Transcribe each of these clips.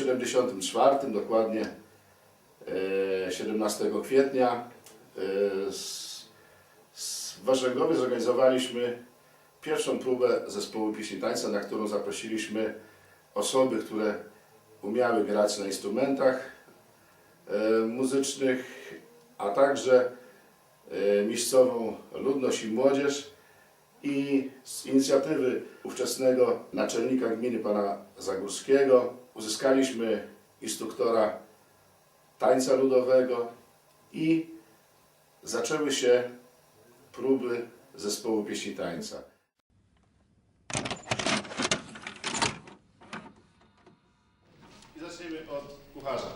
roku 74, dokładnie e, 17 kwietnia, e, z, w Warzęgowie zorganizowaliśmy pierwszą próbę zespołu pieśni tańca, na którą zaprosiliśmy osoby, które umiały grać na instrumentach e, muzycznych, a także e, miejscową ludność i młodzież i z inicjatywy ówczesnego naczelnika gminy pana Zagórskiego uzyskaliśmy instruktora tańca ludowego i zaczęły się próby zespołu pieśni tańca. I zaczniemy od kucharza.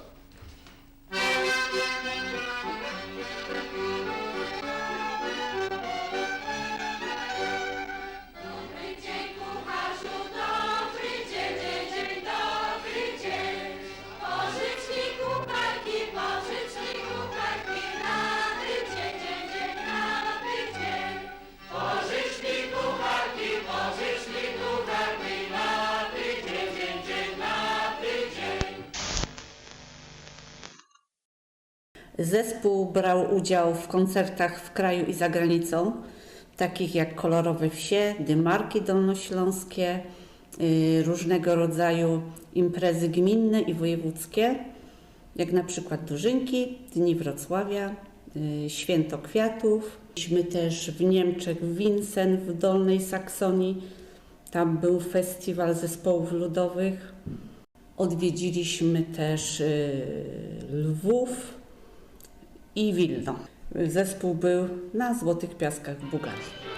Zespół brał udział w koncertach w kraju i za granicą, takich jak Kolorowe Wsie, Dymarki Dolnośląskie, y, różnego rodzaju imprezy gminne i wojewódzkie, jak na przykład Dużynki, Dni Wrocławia, y, Święto Kwiatów. Byliśmy też w Niemczech, w Winsen, w Dolnej Saksonii. Tam był festiwal zespołów ludowych. Odwiedziliśmy też y, Lwów, i Wilno. Zespół był na Złotych Piaskach w Bułgarii.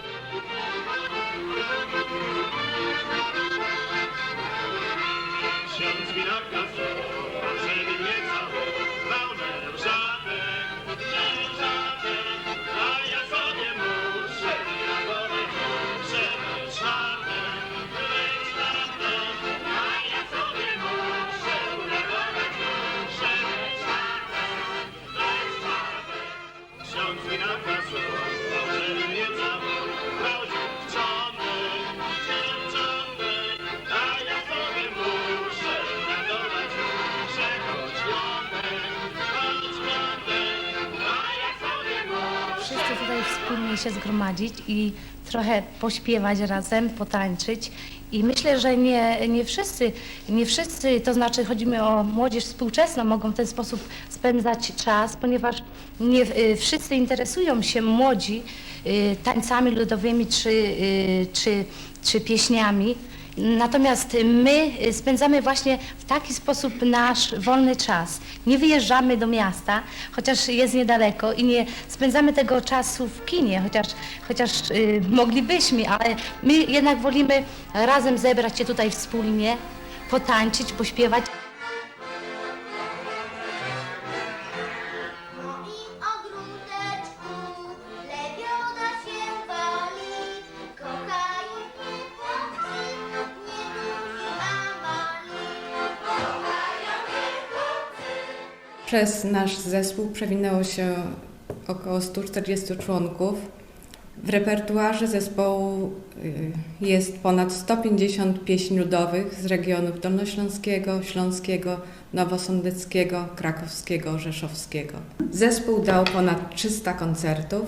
Wszyscy tutaj wspólnie się zgromadzić i trochę pośpiewać razem, potańczyć. I myślę, że nie, nie wszyscy, nie wszyscy, to znaczy chodzi o młodzież współczesną, mogą w ten sposób spędzać czas, ponieważ nie y, wszyscy interesują się młodzi y, tańcami ludowymi czy, y, czy, czy pieśniami. Natomiast my spędzamy właśnie w taki sposób nasz wolny czas. Nie wyjeżdżamy do miasta, chociaż jest niedaleko i nie spędzamy tego czasu w kinie, chociaż, chociaż y, moglibyśmy, ale my jednak wolimy razem zebrać się tutaj wspólnie, potańczyć, pośpiewać. Przez nasz zespół przewinęło się około 140 członków. W repertuarze zespołu y, jest ponad 150 pieśni ludowych z regionów dolnośląskiego, śląskiego, nowosądeckiego, krakowskiego, rzeszowskiego. Zespół dał ponad 300 koncertów.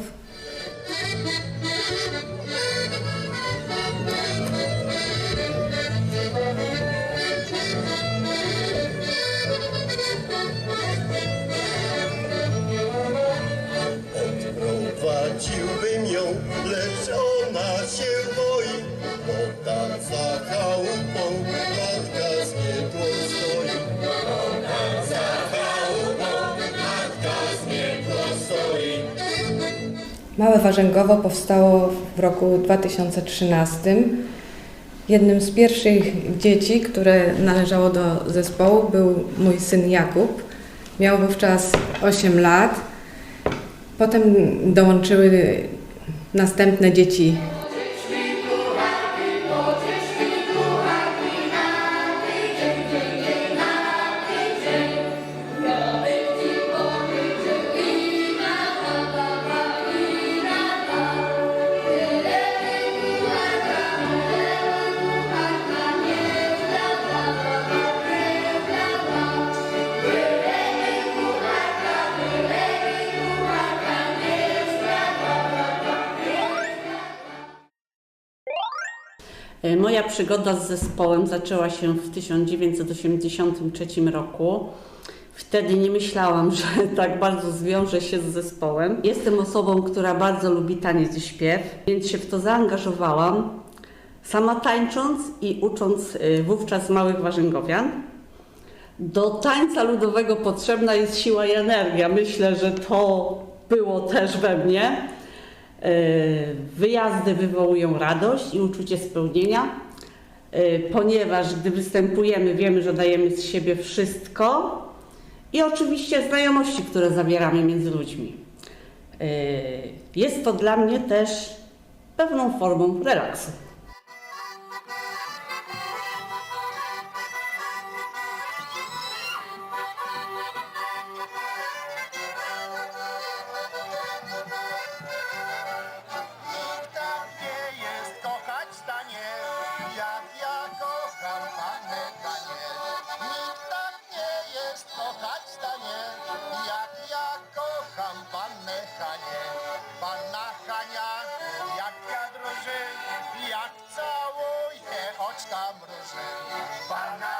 Małe Warzęgowo powstało w roku 2013. Jednym z pierwszych dzieci, które należało do zespołu, był mój syn Jakub. Miał wówczas 8 lat. Potem dołączyły następne dzieci Moja przygoda z zespołem zaczęła się w 1983 roku. Wtedy nie myślałam, że tak bardzo zwiążę się z zespołem. Jestem osobą, która bardzo lubi taniec i śpiew, więc się w to zaangażowałam, sama tańcząc i ucząc y, wówczas małych warzęgowian. Do tańca ludowego potrzebna jest siła i energia. Myślę, że to było też we mnie. Y, Wyjazdy wywołują radość i uczucie spełnienia, y, ponieważ gdy występujemy, wiemy, że dajemy z siebie wszystko i oczywiście znajomości, które zawieramy między ludźmi. Y, Jest to dla mnie też pewną formą relaksu. las cambroses van a